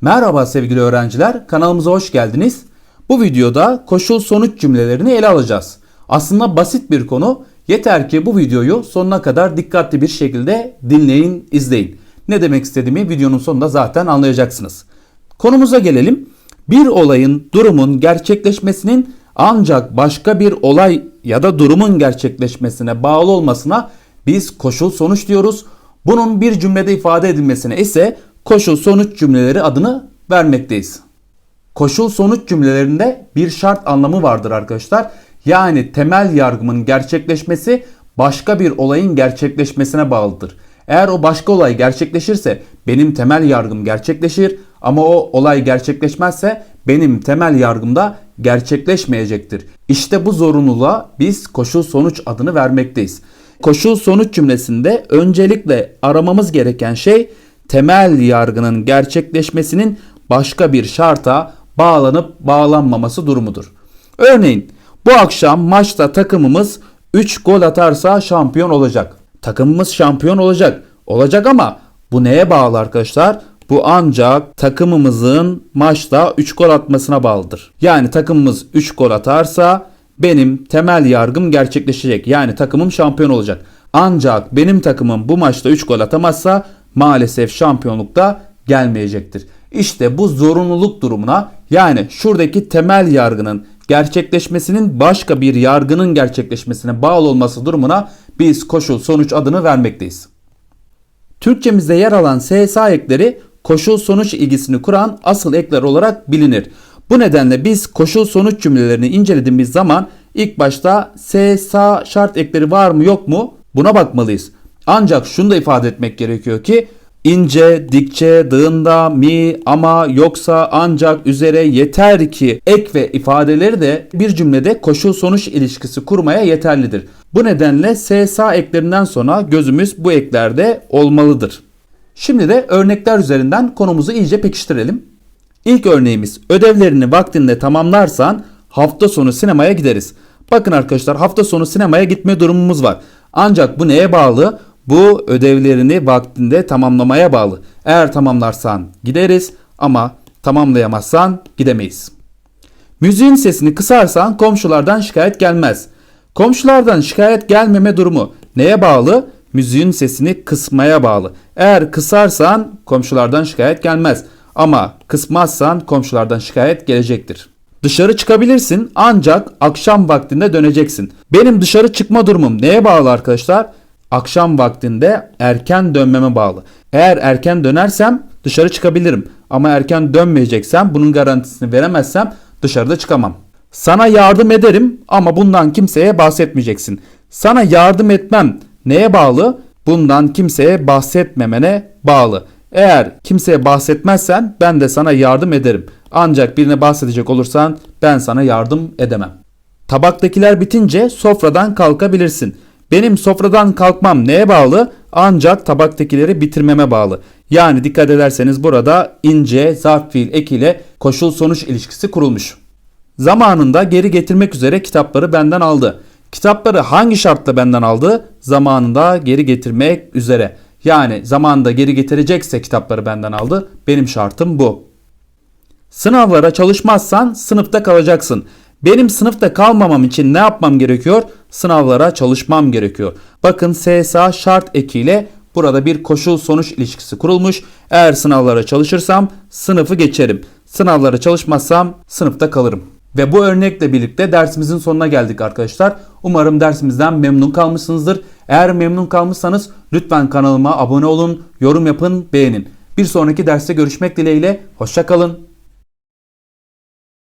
Merhaba sevgili öğrenciler, kanalımıza hoş geldiniz. Bu videoda koşul sonuç cümlelerini ele alacağız. Aslında basit bir konu. Yeter ki bu videoyu sonuna kadar dikkatli bir şekilde dinleyin, izleyin. Ne demek istediğimi videonun sonunda zaten anlayacaksınız. Konumuza gelelim. Bir olayın, durumun gerçekleşmesinin ancak başka bir olay ya da durumun gerçekleşmesine bağlı olmasına biz koşul sonuç diyoruz. Bunun bir cümlede ifade edilmesine ise koşul sonuç cümleleri adını vermekteyiz. Koşul sonuç cümlelerinde bir şart anlamı vardır arkadaşlar. Yani temel yargımın gerçekleşmesi başka bir olayın gerçekleşmesine bağlıdır. Eğer o başka olay gerçekleşirse benim temel yargım gerçekleşir ama o olay gerçekleşmezse benim temel yargım da gerçekleşmeyecektir. İşte bu zorunluluğa biz koşul sonuç adını vermekteyiz. Koşul sonuç cümlesinde öncelikle aramamız gereken şey temel yargının gerçekleşmesinin başka bir şarta bağlanıp bağlanmaması durumudur. Örneğin bu akşam maçta takımımız 3 gol atarsa şampiyon olacak. Takımımız şampiyon olacak. Olacak ama bu neye bağlı arkadaşlar? Bu ancak takımımızın maçta 3 gol atmasına bağlıdır. Yani takımımız 3 gol atarsa benim temel yargım gerçekleşecek. Yani takımım şampiyon olacak. Ancak benim takımım bu maçta 3 gol atamazsa maalesef şampiyonlukta gelmeyecektir. İşte bu zorunluluk durumuna yani şuradaki temel yargının gerçekleşmesinin başka bir yargının gerçekleşmesine bağlı olması durumuna biz koşul sonuç adını vermekteyiz. Türkçemizde yer alan SSA ekleri koşul sonuç ilgisini kuran asıl ekler olarak bilinir. Bu nedenle biz koşul sonuç cümlelerini incelediğimiz zaman ilk başta SSA şart ekleri var mı yok mu buna bakmalıyız. Ancak şunu da ifade etmek gerekiyor ki ince, dikçe, dığında, mi, ama, yoksa, ancak, üzere, yeter ki ek ve ifadeleri de bir cümlede koşul sonuç ilişkisi kurmaya yeterlidir. Bu nedenle SSA eklerinden sonra gözümüz bu eklerde olmalıdır. Şimdi de örnekler üzerinden konumuzu iyice pekiştirelim. İlk örneğimiz ödevlerini vaktinde tamamlarsan hafta sonu sinemaya gideriz. Bakın arkadaşlar hafta sonu sinemaya gitme durumumuz var. Ancak bu neye bağlı? Bu ödevlerini vaktinde tamamlamaya bağlı. Eğer tamamlarsan gideriz ama tamamlayamazsan gidemeyiz. Müziğin sesini kısarsan komşulardan şikayet gelmez. Komşulardan şikayet gelmeme durumu neye bağlı? Müziğin sesini kısmaya bağlı. Eğer kısarsan komşulardan şikayet gelmez. Ama kısmazsan komşulardan şikayet gelecektir. Dışarı çıkabilirsin ancak akşam vaktinde döneceksin. Benim dışarı çıkma durumum neye bağlı arkadaşlar? Akşam vaktinde erken dönmeme bağlı. Eğer erken dönersem dışarı çıkabilirim. Ama erken dönmeyeceksem bunun garantisini veremezsem dışarıda çıkamam. Sana yardım ederim ama bundan kimseye bahsetmeyeceksin. Sana yardım etmem neye bağlı? Bundan kimseye bahsetmemene bağlı. Eğer kimseye bahsetmezsen ben de sana yardım ederim. Ancak birine bahsedecek olursan ben sana yardım edemem. Tabaktakiler bitince sofradan kalkabilirsin. Benim sofradan kalkmam neye bağlı? Ancak tabaktakileri bitirmeme bağlı. Yani dikkat ederseniz burada ince zarf fiil ekiyle koşul sonuç ilişkisi kurulmuş. Zamanında geri getirmek üzere kitapları benden aldı. Kitapları hangi şartla benden aldı? Zamanında geri getirmek üzere. Yani zamanında geri getirecekse kitapları benden aldı. Benim şartım bu. Sınavlara çalışmazsan sınıfta kalacaksın. Benim sınıfta kalmamam için ne yapmam gerekiyor? Sınavlara çalışmam gerekiyor. Bakın SSA şart ekiyle burada bir koşul sonuç ilişkisi kurulmuş. Eğer sınavlara çalışırsam sınıfı geçerim. Sınavlara çalışmazsam sınıfta kalırım. Ve bu örnekle birlikte dersimizin sonuna geldik arkadaşlar. Umarım dersimizden memnun kalmışsınızdır. Eğer memnun kalmışsanız lütfen kanalıma abone olun, yorum yapın, beğenin. Bir sonraki derste görüşmek dileğiyle. Hoşçakalın.